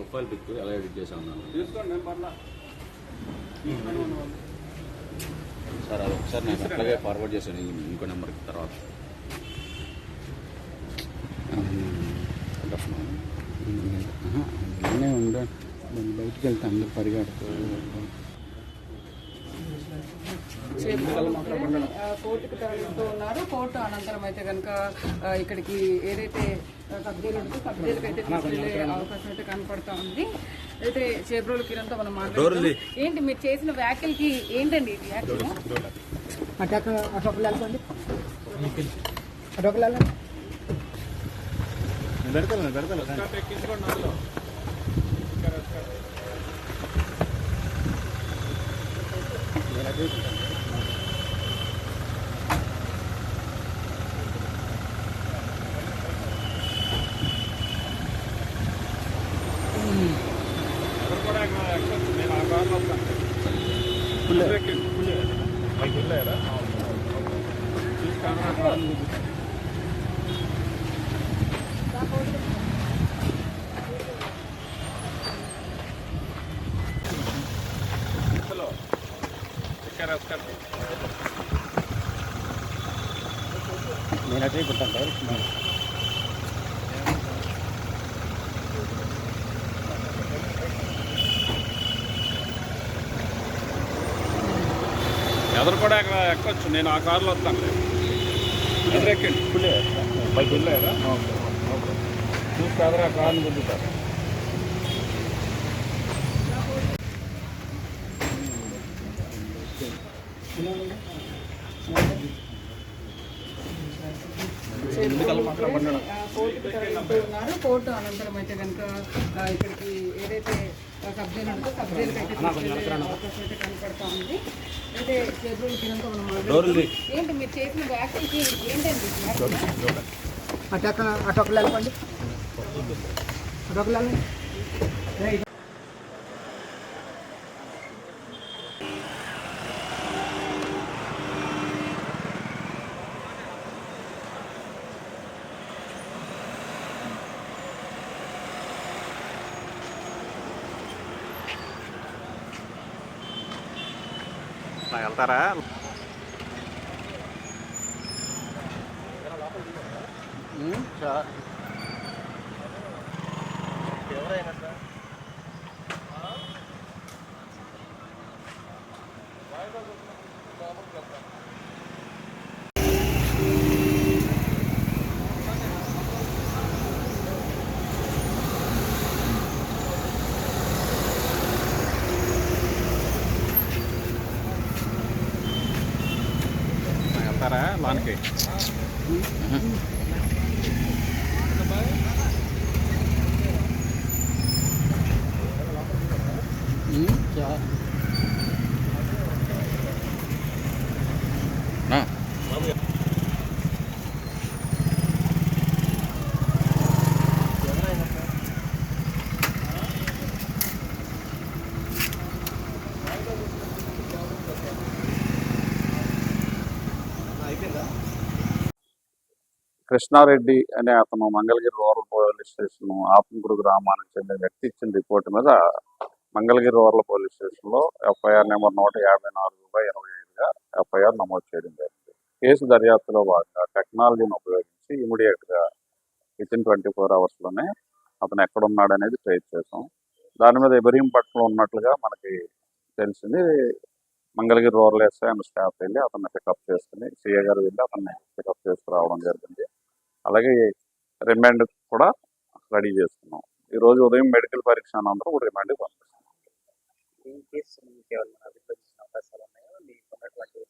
Profile pic ఎలా edit చేసా ఉన్నాను తీసుకోండి నేను పర్లా. సార్ అది ఒకసారి నాకు అట్లాగే ఫార్వర్డ్ చేశాను ఈ- ఇంకో నెంబర్కి తర్వాత. నేనే ఉండే నేను బయటికి వెళ్తే అందరు పరిగెడుతూ కోర్టుకు తరలిస్తూ ఉన్నారు. కోర్టు అనంతరం అయితే కనుక ఇక్కడికి ఏదైతే ఆ, కబ్జీలు ఉంటుందో కబ్జీలకు అయితే తీసుకెళ్ళే అవకాశం అయితే కనపడతా ఉంది. అయితే చేబ్రోలు కిరణ్తో మనం మాట్లాడుతాం ఏంటి మీరు చేసిన వ్యాఖ్యలకి ఏంటండి ఇది వ్యాఖ్యలు అటాక్ అటొక వెళ్ళండి అటొక వెళ్ళండి ఎక్కించుకోండి అందులో ఎవరు కూడా ఎక్కడ- ఎక్కడ- నేను ఆ కార్లో వస్తాను పైకి వెళ్ళారా చూసి కెమెరా హలో ఎక్కారా ఎక్కారా నేను అటే కొట్టాను డైరెక్ట్ ఎదురు కూడా ఎక్కడ ఎక్కొచ్చు. నేను ఆ కార్లో వస్తాను. ఎదురు ఎక్కండి పైకి వెళ్ళారా చూసి ఎదురు ఆ కార్ని గుద్దుతారు. కోర్టు అనంతరం అయితే కనుక ఇక్కడికి ఏదైతే ఏంటి మీరు చేసిన వ్యాఖ్యలకి ఏంటండి? అటాక్ అటొక వెళ్ళండి. అటొక వెళ్ళండి. అనుకుంటున్నా వెళ్తారా? ఎవరైనా సార్? వెళ్తారా లోనికి? నా. కృష్ణారెడ్డి అనే అతను మంగళగిరి రూరల్ పోలీస్ స్టేషన్ ఆపంకుడు గ్రామానికి చెందిన వ్యక్తి ఇచ్చిన రిపోర్ట్ మీద మంగళగిరి రూరల్ పోలీస్ స్టేషన్లో ఎఫ్ఐఆర్ నెంబర్ నూట యాభై నాలుగు బై ఇరవై ఐదుగా ఎఫ్ఐఆర్ నమోదు చేయడం జరిగింది. కేసు దర్యాప్తులో భాగంగా టెక్నాలజీని ఉపయోగించి ఇమీడియట్గా విత్ ఇన్ ట్వంటీ ఫోర్ అవర్స్లోనే అతను ఎక్కడున్నాడు అనేది ట్రేస్ చేసాం దాని మీద ఇబ్రహీంపట్నంలో ఉన్నట్లుగా మనకి తెలిసింది Mangalagiri rural SI and staff వెళ్ళి అతన్ని పికప్ చేసుకుని సిఏ గారు వెళ్ళి అతన్ని పికప్ చేసుకురావడం జరిగింది. అలాగే రిమాండ్ కూడా రెడీ చేసుకున్నాం ఈ రోజు ఉదయం మెడికల్ పరీక్ష అనంతరం రిమాండ్ పంపిస్తాం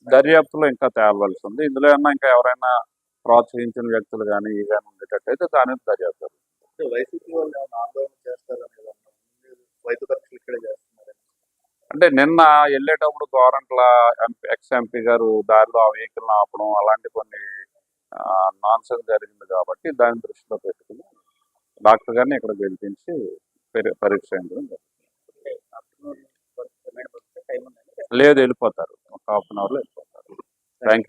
దర్యాప్తులో ఇంకా తేలవలసి ఉంది. ఇందులో ఏమన్నా ఇంకా ఎవరైనా ప్రోత్సహించిన వ్యక్తులు కానీ ఈ కానీ ఉండేటట్టయితే దాని దర్యాప్తు. అంటే నిన్న వెళ్ళేటప్పుడు గవర్నమెంట్ల ఎక్స్ ఎంపీ గారు దారిలో ఆ వెహికల్ ఆపడం అలాంటి కొన్ని నాన్ సెన్స్ జరిగింది కాబట్టి దాన్ని దృష్టిలో పెట్టుకుని డాక్టర్ గారిని ఇక్కడ పిలిపించి పరి- పరీక్ష చేయించడం జరిగింది. లేదు వెళ్ళిపోతారు. ఒక హాఫ్ అన్ అవర్లో వెళ్ళిపోతారు. థ్యాంక్